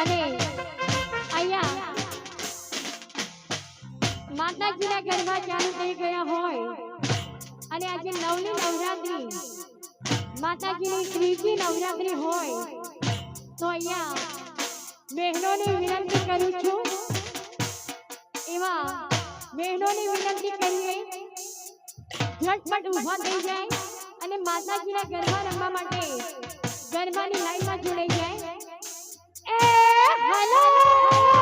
અને અહીંયા માતાજીના ગરબા ચાલુ થઈ ગયા હોય. અને આજે નવની નવરાત્રી. માતાજીની ત્રીજી નવરાત્રી હોય. તો અહીંયા બહેનોને વિનંતી કરું છું. એવા બહેનોને વિનંતી કરીએ. ઝટપટ ઊભા થઈ જાય અને માતાજીના ગરબા રમવા માટે ગરબાની લાઈનમાં જોડાઈ જાય. হ্যালো